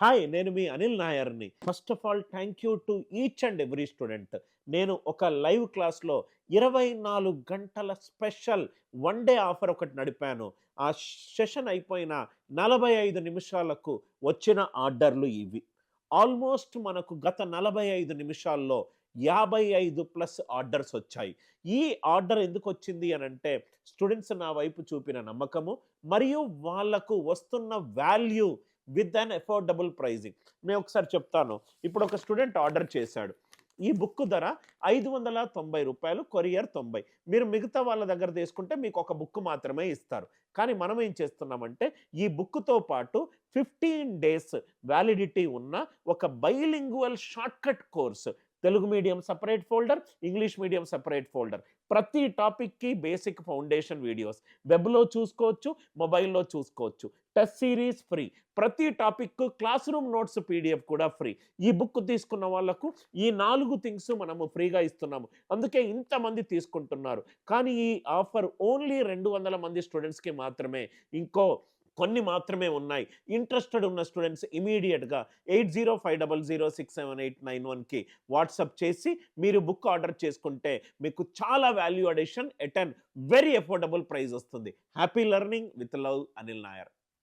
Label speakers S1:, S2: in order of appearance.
S1: Hi నేను మీ Anil నాయర్ని. First of all thank you to each and every student. నేను ఒక లైవ్ క్లాస్లో ఇరవై నాలుగు గంటల స్పెషల్ వన్ డే ఆఫర్ ఒకటి నడిపాను. ఆ సెషన్ అయిపోయిన నలభై ఐదు నిమిషాలకు వచ్చిన ఆర్డర్లు ఇవి. ఆల్మోస్ట్ మనకు గత నలభై ఐదు నిమిషాల్లో యాభై ఐదు ప్లస్ ఆర్డర్స్ వచ్చాయి. ఈ ఆర్డర్ ఎందుకు వచ్చింది అని అంటే స్టూడెంట్స్ నా వైపు చూపిన నమ్మకము మరియు వాళ్ళకు వస్తున్న value with an affordable pricing. నేను ఒకసారి చెప్తాను. ఇప్పుడు ఒక స్టూడెంట్ ఆర్డర్ చేశాడు. ఈ బుక్ ధర ఐదు వందల తొంభై రూపాయలు కొరియర్ తొంభై. మీరు మిగతా వాళ్ళ దగ్గర తీసుకుంటే మీకు ఒక బుక్ మాత్రమే ఇస్తారు. కానీ మనం ఏం చేస్తున్నామంటే ఈ బుక్తో పాటు ఫిఫ్టీన్ డేస్ వ్యాలిడిటీ ఉన్న ఒక bilingual shortcut course. Telugu medium separate folder English medium separate folder. ప్రతి టాపిక్కి బేసిక్ ఫౌండేషన్ వీడియోస్. వెబ్లో చూసుకోవచ్చు మొబైల్లో చూసుకోవచ్చు. Test series free. ప్రతి topic class room notes PDF కూడా ఫ్రీ. ఈ బుక్ తీసుకున్న వాళ్ళకు ఈ నాలుగు థింగ్స్ మనము ఫ్రీగా ఇస్తున్నాము. అందుకే ఇంతమంది తీసుకుంటున్నారు. కానీ ఈ ఆఫర్ ఓన్లీ రెండు వందల మంది స్టూడెంట్స్కి మాత్రమే. ఇంకో కొన్ని మాత్రమే ఉన్నాయి. ఇంట్రెస్టెడ్ ఉన్న స్టూడెంట్స్ ఇమీడియట్గా eight zero five double zero six seven eight nine వన్కి వాట్సప్ చేసి మీరు బుక్ ఆర్డర్ చేసుకుంటే మీకు చాలా value addition at an very affordable price వస్తుంది. Happy learning with love Anil Nair